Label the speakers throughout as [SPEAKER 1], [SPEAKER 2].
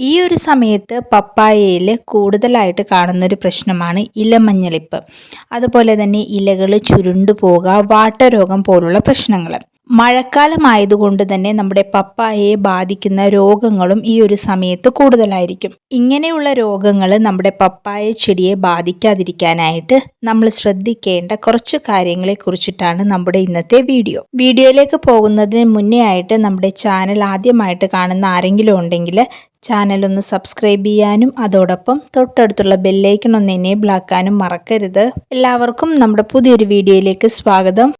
[SPEAKER 1] ഈ ഒരു സമയത്ത് പപ്പായയിൽ കൂടുതലായിട്ട് കാണുന്ന ഒരു പ്രശ്നമാണ് ഇലമഞ്ഞളിപ്പ്. അതുപോലെ തന്നെ ഇലകൾ ചുരുണ്ടു പോകുക വാട്ടരോഗം പോലുള്ള പ്രശ്നങ്ങൾ മഴക്കാലമായതുകൊണ്ട് തന്നെ നമ്മുടെ പപ്പായയെ ബാധിക്കുന്ന രോഗങ്ങളും ഈ ഒരു സമയത്ത് കൂടുതലായിരിക്കും. ഇങ്ങനെയുള്ള രോഗങ്ങൾ നമ്മുടെ പപ്പായ ചെടിയെ ബാധിക്കാതിരിക്കാനായിട്ട് നമ്മൾ ശ്രദ്ധിക്കേണ്ട കുറച്ച് കാര്യങ്ങളെ കുറിച്ചിട്ടാണ് നമ്മുടെ ഇന്നത്തെ വീഡിയോ. വീഡിയോയിലേക്ക് പോകുന്നതിന് മുന്നേ ആയിട്ട് നമ്മുടെ ചാനൽ ആദ്യമായിട്ട് കാണുന്ന ആരെങ്കിലും ഉണ്ടെങ്കിൽ ചാനൽ ഒന്ന് സബ്സ്ക്രൈബ് ചെയ്യാനും അതോടൊപ്പം തൊട്ടടുത്തുള്ള ബെല്ലൈക്കൺ ഒന്ന് എനേബിൾ ആക്കാനും മറക്കരുത്. എല്ലാവർക്കും നമ്മുടെ പുതിയൊരു വീഡിയോയിലേക്ക് സ്വാഗതം.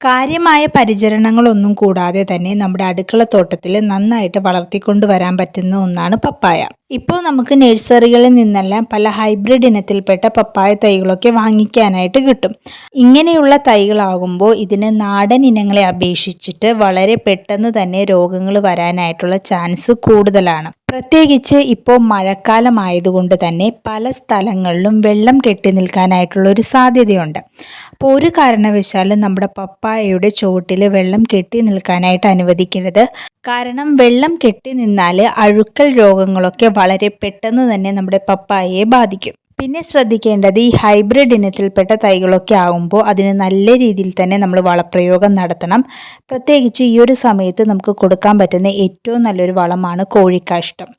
[SPEAKER 1] കാര്യമായ പരിചരണങ്ങളൊന്നും കൂടാതെ തന്നെ നമ്മുടെ അടുക്കളത്തോട്ടത്തിൽ നന്നായിട്ട് വളർത്തിക്കൊണ്ടുവരാൻ പറ്റുന്ന ഒന്നാണ് പപ്പായ. ഇപ്പോൾ നമുക്ക് നഴ്സറികളിൽ നിന്നെല്ലാം പല ഹൈബ്രിഡ് ഇനത്തിൽപ്പെട്ട പപ്പായ തൈകളൊക്കെ വാങ്ങിക്കാനായിട്ട് കിട്ടും. ഇങ്ങനെയുള്ള തൈകളാകുമ്പോൾ ഇതിന് നാടൻ ഇനങ്ങളെ അപേക്ഷിച്ചിട്ട് വളരെ പെട്ടെന്ന് തന്നെ രോഗങ്ങൾ വരാനായിട്ടുള്ള ചാൻസ് കൂടുതലാണ്. പ്രത്യേകിച്ച് ഇപ്പോൾ മഴക്കാലമായതുകൊണ്ട് തന്നെ പല സ്ഥലങ്ങളിലും വെള്ളം കെട്ടി നിൽക്കാനായിട്ടുള്ള ഒരു സാധ്യതയുണ്ട്. അപ്പോൾ ഒരു കാരണവശാലും നമ്മുടെ പപ്പായയുടെ ചുവട്ടിൽ വെള്ളം കെട്ടി നിൽക്കാനായിട്ട് അനുവദിക്കരുത്. കാരണം വെള്ളം കെട്ടി നിന്നാൽ അഴുക്കൽ രോഗങ്ങളൊക്കെ വളരെ പെട്ടെന്ന് തന്നെ നമ്മുടെ പപ്പായയെ ബാധിക്കും. പിന്നെ ശ്രദ്ധിക്കേണ്ടത് ഈ ഹൈബ്രിഡ് ഇനത്തിൽപ്പെട്ട തൈകളൊക്കെ ആകുമ്പോൾ അതിന് നല്ല രീതിയിൽ തന്നെ നമ്മൾ വളപ്രയോഗം നടത്തണം. പ്രത്യേകിച്ച് ഈ ഒരു സമയത്ത് നമുക്ക് കൊടുക്കാൻ പറ്റുന്ന ഏറ്റവും നല്ലൊരു വളമാണ് കോഴിക്കാഷ്ടം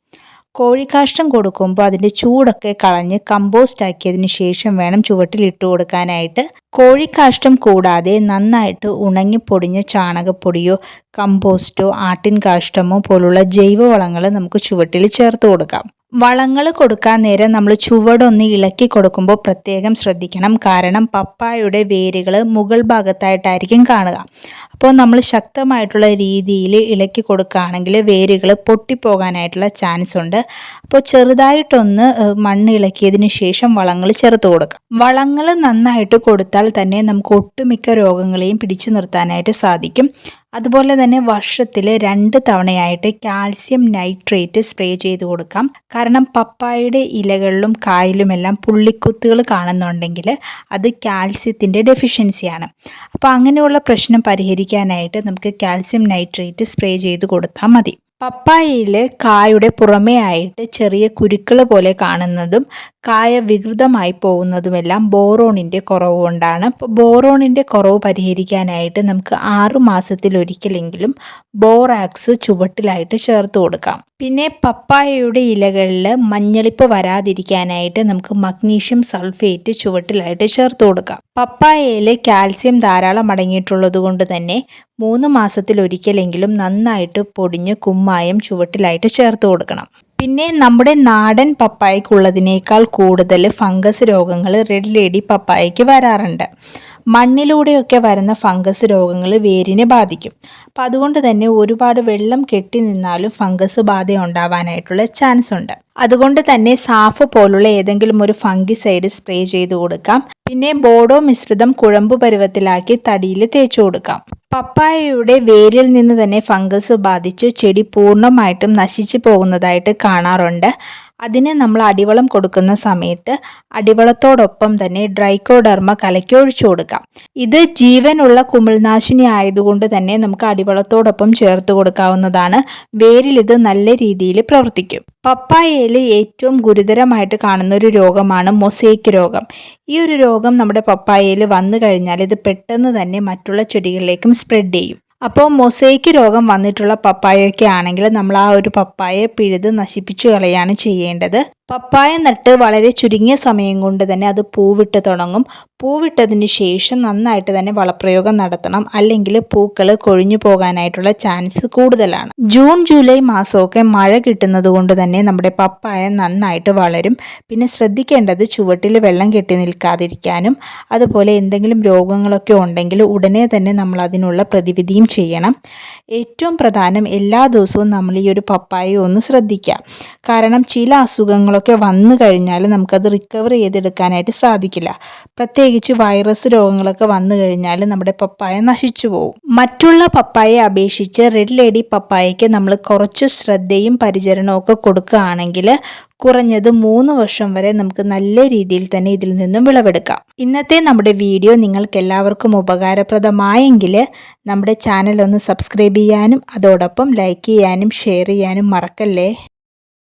[SPEAKER 1] കോഴിക്കാഷ്ടം കൊടുക്കുമ്പോൾ അതിന്റെ ചൂടൊക്കെ കളഞ്ഞ് കമ്പോസ്റ്റ് ആക്കിയതിന് ശേഷം വേണം ചുവട്ടിൽ ഇട്ട് കൊടുക്കാനായിട്ട്. കോഴിക്കാഷ്ടം കൂടാതെ നന്നായിട്ട് ഉണങ്ങിപ്പൊടിഞ്ഞ ചാണകപ്പൊടിയോ കമ്പോസ്റ്റോ ആട്ടിൻ കാഷ്ടമോ പോലുള്ള ജൈവവളങ്ങൾ നമുക്ക് ചുവട്ടിൽ ചേർത്ത് കൊടുക്കാം. വളങ്ങൾ കൊടുക്കാൻ നേരം നമ്മൾ ചുവടൊന്ന് ഇളക്കി കൊടുക്കുമ്പോൾ പ്രത്യേകം ശ്രദ്ധിക്കണം. കാരണം പപ്പായയുടെ വേരുകൾ മുകൾ ഭാഗത്തായിട്ടായിരിക്കും കാണുക. അപ്പോൾ നമ്മൾ ശക്തമായിട്ടുള്ള രീതിയിൽ ഇളക്കി കൊടുക്കുകയാണെങ്കിൽ വേരുകൾ പൊട്ടിപ്പോകാനായിട്ടുള്ള ചാൻസ് ഉണ്ട്. അപ്പോൾ ചെറുതായിട്ടൊന്ന് മണ്ണ് ഇളക്കിയതിന് ശേഷം വളങ്ങൾ ചേർത്ത് കൊടുക്കുക. വളങ്ങൾ നന്നായിട്ട് കൊടുത്താൽ തന്നെ നമുക്ക് ഒട്ടുമിക്ക രോഗങ്ങളെയും പിടിച്ചു നിർത്താനായിട്ട് സാധിക്കും. അതുപോലെ തന്നെ വർഷത്തിൽ രണ്ട് തവണയായിട്ട് കാൽസ്യം നൈട്രേറ്റ് സ്പ്രേ ചെയ്ത് കൊടുക്കാം. കാരണം പപ്പായയുടെ ഇലകളിലും കായലുമെല്ലാം പുള്ളിക്കുത്തുകൾ കാണുന്നുണ്ടെങ്കിൽ അത് കാൽസ്യത്തിന്റെ ഡെഫിഷ്യൻസിയാണ്. അപ്പോൾ അങ്ങനെയുള്ള പ്രശ്നം പരിഹരിക്കാനായിട്ട് നമുക്ക് കാൽസ്യം നൈട്രേറ്റ് സ്പ്രേ ചെയ്ത് കൊടുത്താൽ മതി. പപ്പായയിൽ കായുടെ പുറമേ ആയിട്ട് ചെറിയ കുരുക്കൾ പോലെ കാണുന്നതും കായ വികൃതമായി പോകുന്നതുമെല്ലാം ബോറോണിന്റെ കുറവ് കൊണ്ടാണ് അപ്പോൾ ബോറോണിന്റെ കുറവ് പരിഹരിക്കാനായിട്ട് നമുക്ക് ആറു മാസത്തിലൊരിക്കലെങ്കിലും ബോറാക്സ് ചുവട്ടിലായിട്ട് ചേർത്ത് കൊടുക്കാം. പിന്നെ പപ്പായയുടെ ഇലകളിൽ മഞ്ഞളിപ്പ് വരാതിരിക്കാനായിട്ട് നമുക്ക് മഗ്നീഷ്യം സൾഫേറ്റ് ചുവട്ടിലായിട്ട് ചേർത്ത് കൊടുക്കാം. പപ്പായയിൽ കാൽസ്യം ധാരാളം അടങ്ങിയിട്ടുള്ളത് കൊണ്ട് തന്നെ മൂന്ന് മാസത്തിലൊരിക്കലെങ്കിലും നന്നായിട്ട് പൊടിഞ്ഞ് കുമ്മായം ചുവട്ടിലായിട്ട് ചേർത്ത് കൊടുക്കണം. പിന്നെ നമ്മുടെ നാടൻ പപ്പായക്കുള്ളതിനേക്കാൾ കൂടുതൽ ഫംഗസ് രോഗങ്ങൾ റെഡ് ലേഡി പപ്പായയ്ക്ക് വരാറുണ്ട്. മണ്ണിലൂടെയൊക്കെ വരുന്ന ഫംഗസ് രോഗങ്ങൾ വേരിനെ ബാധിക്കും. അപ്പം അതുകൊണ്ട് തന്നെ ഒരുപാട് വെള്ളം കെട്ടി നിന്നാലും ഫംഗസ് ബാധ ഉണ്ടാവാനായിട്ടുള്ള ചാൻസ് ഉണ്ട് അതുകൊണ്ട് തന്നെ സാഫ് പോലുള്ള ഏതെങ്കിലും ഒരു ഫംഗിസൈഡ് സ്പ്രേ ചെയ്ത് കൊടുക്കാം. പിന്നെ ബോഡോ മിശ്രിതം കുഴമ്പ് പരുവത്തിലാക്കി തടിയിൽ തേച്ചു കൊടുക്കാം. പപ്പായയുടെ വേരിൽ നിന്ന് തന്നെ ഫംഗസ് ബാധിച്ച് ചെടി പൂർണമായിട്ടും നശിച്ചു പോകുന്നതായിട്ട് കാണാറുണ്ട്. അതിന് നമ്മൾ അടിവളം കൊടുക്കുന്ന സമയത്ത് അടിവളത്തോടൊപ്പം തന്നെ ഡ്രൈക്കോഡർമ കലക്കി ഒഴിച്ചു കൊടുക്കാം. ഇത് ജീവനുള്ള കുമിൾനാശിനി ആയതുകൊണ്ട് തന്നെ നമുക്ക് അടിവളത്തോടൊപ്പം ചേർത്ത് കൊടുക്കാവുന്നതാണ്. വേരിൽ ഇത് നല്ല രീതിയിൽ പ്രവർത്തിക്കും. പപ്പായയിൽ ഏറ്റവും ഗുരുതരമായിട്ട് കാണുന്ന ഒരു രോഗമാണ് മൊസൈക്ക് രോഗം. ഈ ഒരു രോഗം നമ്മുടെ പപ്പായയിൽ വന്നു കഴിഞ്ഞാൽ ഇത് പെട്ടെന്ന് തന്നെ മറ്റുള്ള ചെടികളിലേക്കും സ്പ്രെഡ് ചെയ്യും. അപ്പോൾ മൊസൈക്ക് രോഗം വന്നിട്ടുള്ള പപ്പായൊക്കെ ആണെങ്കിൽ നമ്മൾ ആ ഒരു പപ്പായെ പിഴുത് നശിപ്പിച്ചു കളയാണ് ചെയ്യേണ്ടത്. പപ്പായ നട്ട് വളരെ ചുരുങ്ങിയ സമയം കൊണ്ട് തന്നെ അത് പൂവിട്ട് തുടങ്ങും. പൂവിട്ടതിന് ശേഷം നന്നായിട്ട് തന്നെ വളപ്രയോഗം നടത്തണം. അല്ലെങ്കിൽ പൂക്കൾ കൊഴിഞ്ഞു പോകാനായിട്ടുള്ള ചാൻസ് കൂടുതലാണ്. ജൂൺ ജൂലൈ മാസമൊക്കെ മഴ കിട്ടുന്നത് കൊണ്ട് തന്നെ നമ്മുടെ പപ്പായ നന്നായിട്ട് വളരും. പിന്നെ ശ്രദ്ധിക്കേണ്ടത് ചുവട്ടിൽ വെള്ളം കെട്ടി നിൽക്കാതിരിക്കാനും അതുപോലെ എന്തെങ്കിലും രോഗങ്ങളൊക്കെ ഉണ്ടെങ്കിൽ ഉടനെ തന്നെ നമ്മൾ അതിനുള്ള പ്രതിവിധിയും ചെയ്യണം. ഏറ്റവും പ്രധാനം എല്ലാ ദിവസവും നമ്മൾ ഈ ഒരു പപ്പായ ഒന്ന് ശ്രദ്ധിക്കുക. കാരണം ചില അസുഖങ്ങളൊക്കെ വന്നു കഴിഞ്ഞാൽ നമുക്കത് റിക്കവർ ചെയ്തെടുക്കാനായിട്ട് സാധിക്കില്ല. പ്രത്യേകിച്ച് വൈറസ് രോഗങ്ങളൊക്കെ വന്നു കഴിഞ്ഞാൽ നമ്മുടെ പപ്പായ നശിച്ചു പോകും മറ്റുള്ള പപ്പായയെ അപേക്ഷിച്ച് റെഡ് ലേഡി പപ്പായയ്ക്ക് നമ്മൾ കുറച്ച് ശ്രദ്ധയും പരിചരണവും ഒക്കെ കൊടുക്കുകയാണെങ്കിൽ കുറഞ്ഞത് മൂന്ന് വർഷം വരെ നമുക്ക് നല്ല രീതിയിൽ തന്നെ ഇതിൽ നിന്നും വിളവെടുക്കാം. ഇന്നത്തെ നമ്മുടെ വീഡിയോ നിങ്ങൾക്ക് എല്ലാവർക്കും ഉപകാരപ്രദമായെങ്കിൽ നമ്മുടെ ചാനൽ ഒന്ന് സബ്സ്ക്രൈബ് ചെയ്യാനും അതോടൊപ്പം ലൈക്ക് ചെയ്യാനും ഷെയർ ചെയ്യാനും മറക്കല്ലേ?